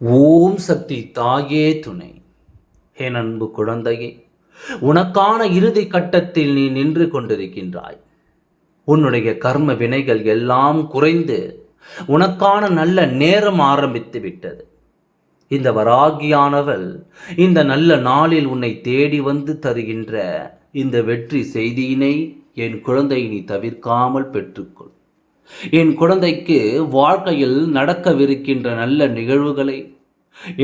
ஓம் சக்தி தாயே துணை. ஹே அன்பு குழந்தையே உனக்கான இறுதி கட்டத்தில் நீ நின்று கொண்டிருக்கின்றாய். உன்னுடைய கர்ம வினைகள் எல்லாம் குறைந்து உனக்கான நல்ல நேரம் ஆரம்பித்து விட்டது இந்த வராகியானவள் இந்த நல்ல நாளில் உன்னை தேடி வந்து தருகின்ற இந்த வெற்றி செய்தியினை என் குழந்தை நீ தவிர்க்காமல் பெற்றுக்கொள். என் குழந்தைக்கு வாழ்க்கையில் நடக்கவிருக்கின்ற நல்ல நிகழ்வுகளை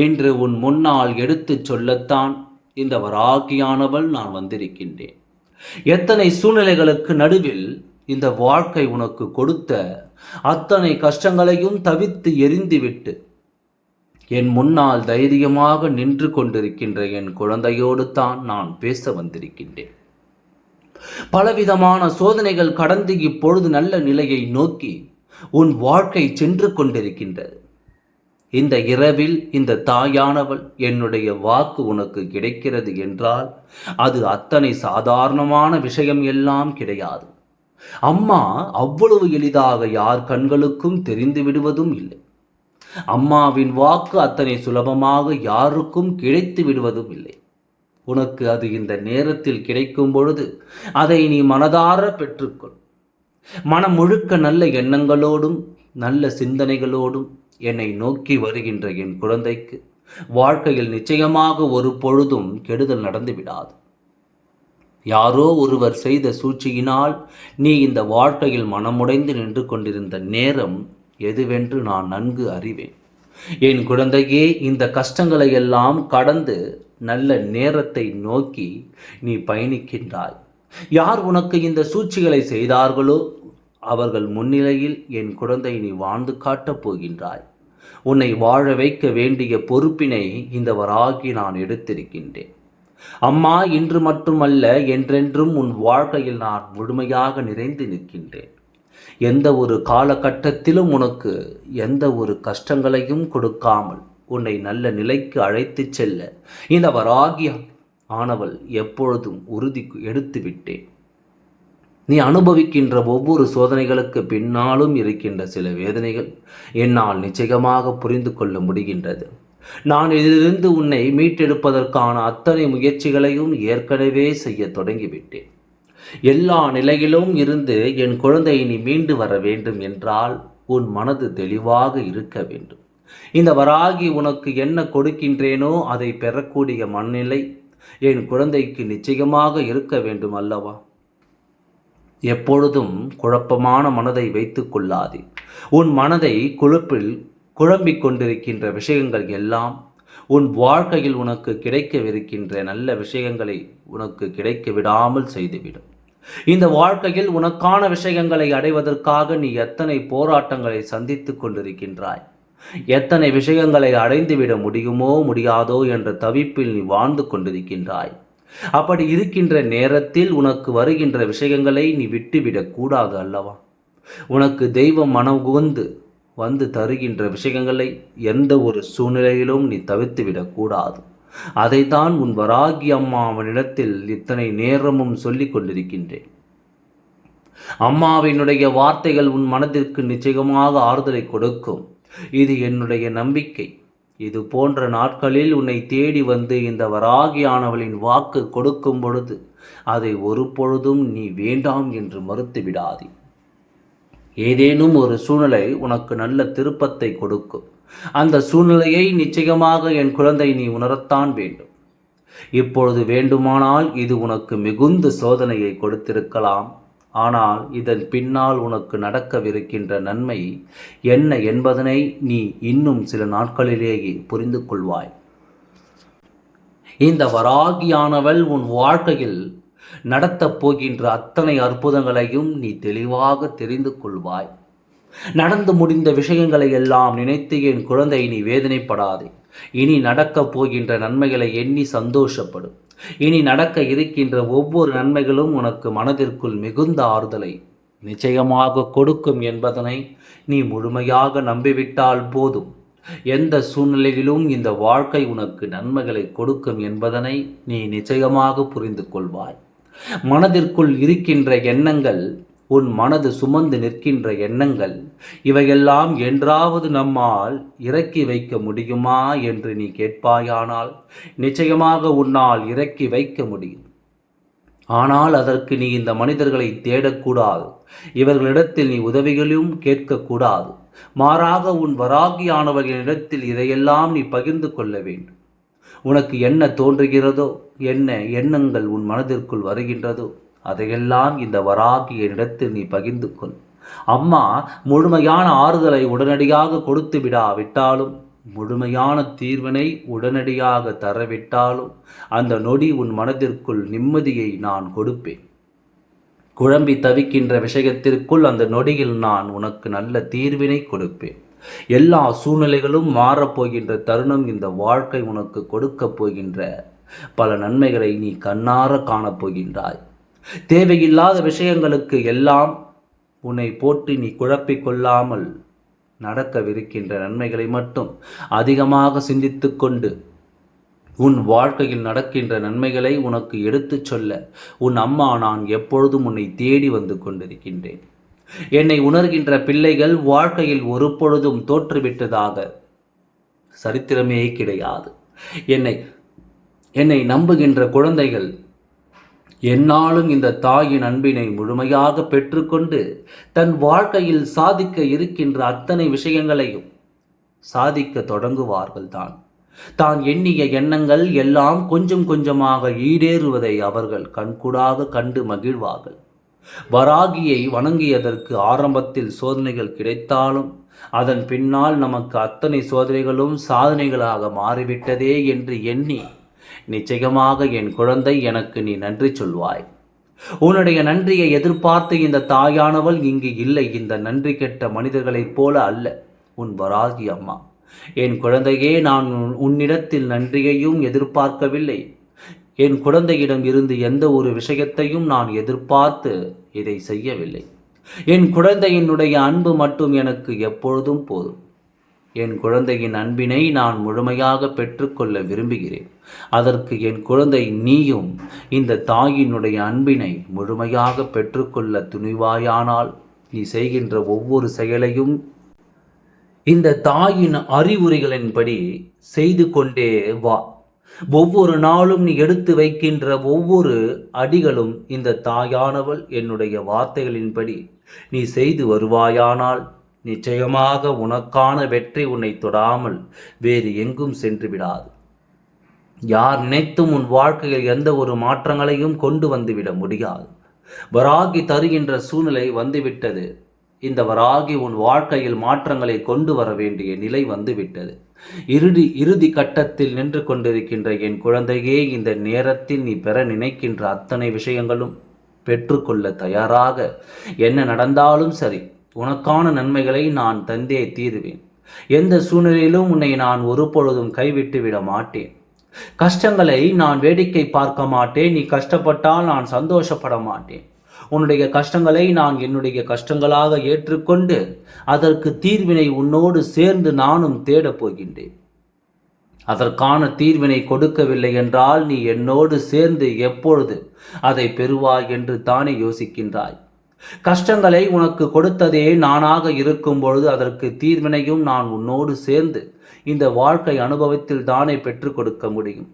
இன்று உன் முன்னால் எடுத்துச் சொல்லத்தான் இந்த வராகியானவள் நான் வந்திருக்கின்றேன். எத்தனை சூழ்நிலைகளுக்கு நடுவில் இந்த வாழ்க்கை உனக்கு கொடுத்த அத்தனை கஷ்டங்களையும் தவித்து எரிந்துவிட்டு என் முன்னால் தைரியமாக நின்று கொண்டிருக்கின்ற என் குழந்தையோடு தான் நான் பேச வந்திருக்கின்றேன். பலவிதமான சோதனைகள் கடந்து இப்பொழுது நல்ல நிலையை நோக்கி உன் வாழ்க்கை சென்று கொண்டிருக்கின்றது. இந்த இரவில் இந்த தாயானவள் என்னுடைய வாக்கு உனக்கு கிடைக்கிறது என்றால் அது அத்தனை சாதாரணமான விஷயம் எல்லாம் கிடையாது. அம்மா அவ்வளவு எளிதாக யார் கண்களுக்கும் தெரிந்து விடுவதும் இல்லை. அம்மாவின் வாக்கு அத்தனை சுலபமாக யாருக்கும் கிடைத்து விடுவதும் இல்லை. உனக்கு அது இந்த நேரத்தில் கிடைக்கும் பொழுது அதை நீ மனதார பெற்றுக்கொள். மனம் முழுக்க நல்ல எண்ணங்களோடும் நல்ல சிந்தனைகளோடும் என்னை நோக்கி வருகின்ற என் குழந்தைக்கு வாழ்க்கையில் நிச்சயமாக ஒரு பொழுதும் கெடுதல் நடந்து விடாது. யாரோ ஒருவர் செய்த சூழ்ச்சியினால் நீ இந்த வாழ்க்கையில் மனமுடைந்து நின்று கொண்டிருந்த நேரம் எதுவென்று நான் நன்கு அறிவேன். என் குழந்தையே இந்த கஷ்டங்களை எல்லாம் கடந்து நல்ல நேரத்தை நோக்கி நீ பயணிக்கின்றாய். யார் உனக்கு இந்த சூழ்ச்சிகளை செய்தார்களோ அவர்கள் முன்னிலையில் என் குழந்தை நீ வாழ்ந்து காட்டப் போகின்றாய். உன்னை வாழ வைக்க வேண்டிய பொறுப்பினை இந்த வராகி நான் எடுத்திருக்கின்றேன். அம்மா இன்று மட்டுமல்ல என்றென்றும் உன் வாழ்க்கையில் நான் முழுமையாக நிறைந்து நிற்கின்றேன். எந்த ஒரு காலகட்டத்திலும் உனக்கு எந்த ஒரு கஷ்டங்களையும் கொடுக்காமல் உன்னை நல்ல நிலைக்கு அழைத்துச் செல்ல. இந்த வராகிய ஆனவள் எப்பொழுதும் உறுதி எடுத்து விட்டேன். நீ அனுபவிக்கின்ற ஒவ்வொரு சோதனைகளுக்கு பின்னாலும் இருக்கின்ற சில வேதனைகள் என்னால் நிச்சயமாக புரிந்து கொள்ள முடிகின்றது. நான் இதிலிருந்து உன்னை மீட்டெடுப்பதற்கான அத்தனை முயற்சிகளையும் ஏற்கனவே செய்ய தொடங்கிவிட்டேன். எல்லா நிலையிலும் இருந்து என் குழந்தை நீ மீண்டு வர வேண்டும் என்றால் உன் மனது தெளிவாக இருக்க வேண்டும். இந்த வராகி உனக்கு என்ன கொடுக்கின்றேனோ அதை பெறக்கூடிய மனநிலை என் குழந்தைக்கு நிச்சயமாக இருக்க வேண்டும் அல்லவா? எப்பொழுதும் குழப்பமான மனதை வைத்துக் கொள்ளாதே. உன் மனதை குழுப்பில் குழம்பிக் கொண்டிருக்கின்ற விஷயங்கள் எல்லாம் உன் வாழ்க்கையில் உனக்கு கிடைக்கவிருக்கின்ற நல்ல விஷயங்களை உனக்கு கிடைக்க விடாமல் செய்துவிடும். இந்த வாழ்க்கையில் உனக்கான விஷயங்களை அடைவதற்காக நீ எத்தனை போராட்டங்களை சந்தித்து கொண்டிருக்கின்றாய்? எத்தனை விஷயங்களை அடைந்துவிட முடியுமோ முடியாதோ என்ற தவிப்பில் நீ வாழ்ந்து கொண்டிருக்கின்றாய். அப்படி இருக்கின்ற நேரத்தில் உனக்கு வருகின்ற விஷயங்களை நீ விட்டுவிடக் கூடாது அல்லவா? உனக்கு தெய்வம் மனவுகுந்து வந்து தருகின்ற விஷயங்களை எந்த ஒரு சூழ்நிலையிலும் நீ தவிர்த்து விடக்கூடாது அதைத்தான் உன் வராகி அம்மா அவனிடத்தில் இத்தனை நேரமும் சொல்லிக் கொண்டிருக்கின்றேன். அம்மாவினுடைய வார்த்தைகள் உன் மனதிற்கு நிச்சயமாக ஆறுதலை கொடுக்கும். இது என்னுடைய நம்பிக்கை. இது போன்ற நாட்களில் உன்னை தேடி வந்து இந்த வராகியானவளின் வாக்கு கொடுக்கும் பொழுது அதை ஒரு பொழுதும் நீ வேண்டாம் என்று மறுத்து விடாதே. ஏதேனும் ஒரு சூழ்நிலை உனக்கு நல்ல திருப்பத்தை கொடுக்கும். அந்த சூழ்நிலையை நிச்சயமாக என் குழந்தை நீ உணரத்தான் வேண்டும். இப்பொழுது வேண்டுமானால் இது உனக்கு மிகுந்த சோதனையை கொடுத்திருக்கலாம். ஆனால் இதன் பின்னால் உனக்கு நடக்கவிருக்கின்ற நன்மை என்ன என்பதனை நீ இன்னும் சில நாட்களிலேயே புரிந்து கொள்வாய். இந்த வராகியானவள் உன் வாழ்க்கையில் நடத்தப் போகின்ற அத்தனை அற்புதங்களையும் நீ தெளிவாக தெரிந்து கொள்வாய். நடந்து முடிந்த விஷயங்களை எல்லாம் நினைத்து என் குழந்தை நீ வேதனைப்படாதே. இனி நடக்கப் போகின்ற நன்மைகளை எண்ணி சந்தோஷப்படும் இனி நடக்க இருக்கின்ற ஒவ்வொரு நன்மைகளும் உனக்கு மனதிற்குள் மிகுந்த ஆறுதலை நிச்சயமாக கொடுக்கும் என்பதனை நீ முழுமையாக நம்பிவிட்டால் போதும். எந்த சூழ்நிலையிலும் இந்த வாழ்க்கை உனக்கு நன்மைகளை கொடுக்கும் என்பதனை நீ நிச்சயமாக புரிந்து கொள்வாய். மனதிற்குள் இருக்கின்ற எண்ணங்கள் உன் மனது சுமந்து நிற்கின்ற எண்ணங்கள் இவையெல்லாம் என்றாவது நம்மால் இறக்கி வைக்க முடியுமா என்று நீ கேட்பாயானால் நிச்சயமாக உன்னால் இறக்கி வைக்க முடியும். ஆனால் அதற்கு நீ இந்த மனிதர்களை தேடக்கூடாது. இவர்களிடத்தில் நீ உதவிகளையும் கேட்கக்கூடாது. மாறாக உன் வராகியானவர்களிடத்தில் இதையெல்லாம் நீ பகிர்ந்து கொள்ள வேண்டும். உனக்கு என்ன தோன்றுகிறதோ என்ன எண்ணங்கள் உன் மனதிற்குள் வருகின்றதோ அதையெல்லாம் இந்த வராகிய இடத்தில் நீ பகிர்ந்து கொள். அம்மா முழுமையான ஆறுதலை உடனடியாக கொடுத்து விடாவிட்டாலும் முழுமையான தீர்வினை உடனடியாக தரவிட்டாலும் அந்த நொடி உன் மனதிற்குள் நிம்மதியை நான் கொடுப்பேன். குழம்பி தவிக்கின்ற விஷயத்திற்குள் அந்த நொடியில் நான் உனக்கு நல்ல தீர்வினை கொடுப்பேன். எல்லா சூழ்நிலைகளும் மாறப்போகின்ற தருணம் இந்த வாழ்க்கை உனக்கு கொடுக்கப் போகின்ற பல நன்மைகளை நீ கண்ணார காணப்போகின்றாய். தேவையில்லாத விஷயங்களுக்கு எல்லாம் உன்னை போட்டு நீ குழப்பிக் கொள்ளாமல் நடக்கவிருக்கின்ற நன்மைகளை மட்டும் அதிகமாக சிந்தித்து கொண்டு உன் வாழ்க்கையில் நடக்கின்ற நன்மைகளை உனக்கு எடுத்துச் சொல்ல உன் அம்மா நான் எப்பொழுதும் உன்னை தேடி வந்து கொண்டிருக்கின்றேன். என்னை உணர்கின்ற பிள்ளைகள் வாழ்க்கையில் ஒரு பொழுதும் தோற்றுவிட்டதாக சரித்திரமே கிடையாது. என்னை என்னை நம்புகின்ற குழந்தைகள் என்னாலும் இந்த தாயின் அன்பினை முழுமையாக பெற்றுக்கொண்டு தன் வாழ்க்கையில் சாதிக்க இருக்கின்ற அத்தனை விஷயங்களையும் சாதிக்க தொடங்குவார்கள் தான் தான் எண்ணிய எண்ணங்கள் எல்லாம் கொஞ்சம் கொஞ்சமாக ஈடேறுவதை அவர்கள் கண்கூடாக கண்டு மகிழ்வார்கள். வராகியை வணங்கியதற்கு ஆரம்பத்தில் சோதனைகள் கிடைத்தாலும் அதன் பின்னால் நமக்கு அத்தனை சோதனைகளும் சாதனைகளாக மாறிவிட்டதே என்று எண்ணி நிச்சயமாக என் குழந்தை எனக்கு நீ நன்றி சொல்வாய். உன்னுடைய நன்றியை எதிர்பார்த்து இந்த தாயானவள் இங்கு இல்லை. இந்த நன்றி கெட்ட மனிதர்களைப் போல அல்ல உன் வராகி அம்மா. என் குழந்தையே நான் உன்னிடத்தில் நன்றியையும் எதிர்பார்க்கவில்லை. என் குழந்தையிடம் இருந்து எந்த ஒரு விஷயத்தையும் நான் எதிர்பார்த்து இதை செய்யவில்லை. என் குழந்தையினுடைய அன்பு மட்டும் எனக்கு எப்பொழுதும் போதும். என் குழந்தையின் அன்பினை நான் முழுமையாக பெற்றுக்கொள்ள விரும்புகிறேன். அதற்கு என் குழந்தை நீயும் இந்த தாயினுடைய அன்பினை முழுமையாக பெற்றுக்கொள்ள துணிவாயானால் நீ செய்கின்ற ஒவ்வொரு செயலையும் இந்த தாயின் அறிவுரைகளின்படி செய்து கொண்டே வா. ஒவ்வொரு நாளும் நீ எடுத்து வைக்கின்ற ஒவ்வொரு அடிகளும் இந்த தாயானவள் என்னுடைய வார்த்தைகளின்படி நீ செய்து வருவாயானால் நிச்சயமாக உனக்கான வெற்றி உன்னை தொடாமல் வேறு எங்கும் சென்று விடாது. யார் நினைத்தும் உன் வாழ்க்கையில் எந்த ஒரு மாற்றங்களையும் கொண்டு வந்துவிட முடியாது. வராகி தருகின்ற சூழ்நிலை வந்துவிட்டது. இந்த வராகி உன் வாழ்க்கையில் மாற்றங்களை கொண்டு வர வேண்டிய நிலை வந்துவிட்டது. இறுதி இறுதி கட்டத்தில் நின்று கொண்டிருக்கின்ற என் குழந்தையே இந்த நேரத்தில் நீ பெற நினைக்கின்ற அத்தனை விஷயங்களும் பெற்றுக்கொள்ள தயாராக. என்ன நடந்தாலும் சரி உனக்கான நன்மைகளை நான் தந்தே தீருவேன். எந்த சூழ்நிலையிலும் உன்னை நான் ஒரு பொழுதும் கைவிட்டு விட மாட்டேன். கஷ்டங்களை நான் வேடிக்கை பார்க்க மாட்டேன். நீ கஷ்டப்பட்டால் நான் சந்தோஷப்பட மாட்டேன். உன்னுடைய கஷ்டங்களை நான் என்னுடைய கஷ்டங்களாக ஏற்றுக்கொண்டு அதற்கு தீர்வினை உன்னோடு சேர்ந்து நானும் தேடப் போகின்றேன். அதற்கான தீர்வினை கொடுக்கவில்லை என்றால் நீ என்னோடு சேர்ந்து எப்பொழுது அதை பெறுவாய் என்று தானே யோசிக்கின்றாய். கஷ்டங்களை உனக்கு கொடுத்ததே நானாக இருக்கும் பொழுது அதற்கு தீர்வினையும் நான் உன்னோடு சேர்ந்து இந்த வாழ்க்கை அனுபவத்தில் தானே பெற்றுக் கொடுக்க முடியும்.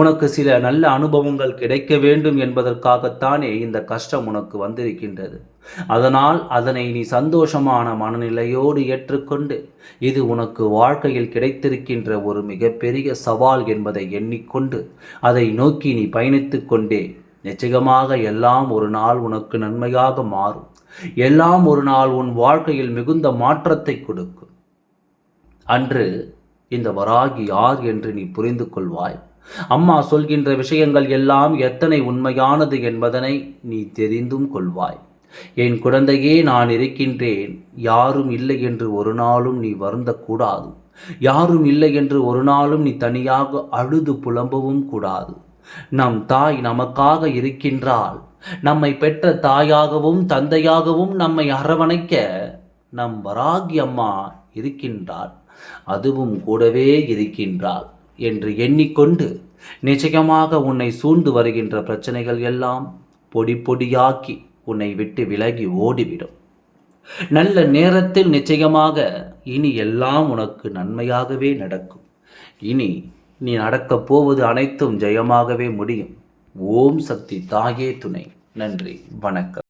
உனக்கு சில நல்ல அனுபவங்கள் கிடைக்க வேண்டும் என்பதற்காகத்தானே இந்த கஷ்டம் உனக்கு வந்திருக்கின்றது. அதனால் அதனை நீ சந்தோஷமான மனநிலையோடு ஏற்றுக்கொண்டு இது உனக்கு வாழ்க்கையில் கிடைத்திருக்கின்ற ஒரு மிகப்பெரிய சவால் என்பதை எண்ணிக்கொண்டு அதை நோக்கி நீ பயணித்து கொண்டே நிச்சயமாக எல்லாம் ஒரு நாள் உனக்கு நன்மையாக மாறும். எல்லாம் ஒரு நாள் உன் வாழ்க்கையில் மிகுந்த மாற்றத்தை கொடுக்கும். அன்று இந்த வராகி யார் என்று நீ புரிந்து கொள்வாய். அம்மா சொல்கின்ற விஷயங்கள் எல்லாம் எத்தனை உண்மையானது என்பதனை நீ தெரிந்தும் கொள்வாய். என் குழந்தையே நான் இருக்கின்றேன். யாரும் இல்லை என்று ஒரு நாளும் நீ வருந்தக்கூடாது. யாரும் இல்லை என்று ஒரு நாளும் நீ தனியாக அழுது புலம்பவும் கூடாது. நம் தாய் நமக்காக இருக்கின்றாள். நம்மை பெற்ற தாயாகவும் தந்தையாகவும் நம்மை அரவணைக்க நம் வராகி அம்மா இருக்கின்றாள். அதுவும் கூடவே இருக்கின்றாள் என்று எண்ணிக்கொண்டு நிச்சயமாக உன்னை சூழ்ந்து வருகின்ற பிரச்சனைகள் எல்லாம் பொடி பொடியாக்கி உன்னை விட்டு விலகி ஓடிவிடும். நல்ல நேரத்தில் நிச்சயமாக இனி எல்லாம் உனக்கு நன்மையாகவே நடக்கும். இனி நீ நடக்கப் போவது அனைத்தும் ஜெயமாகவே முடியும். ஓம் சக்தி தாயே துணை. நன்றி. வணக்கம்.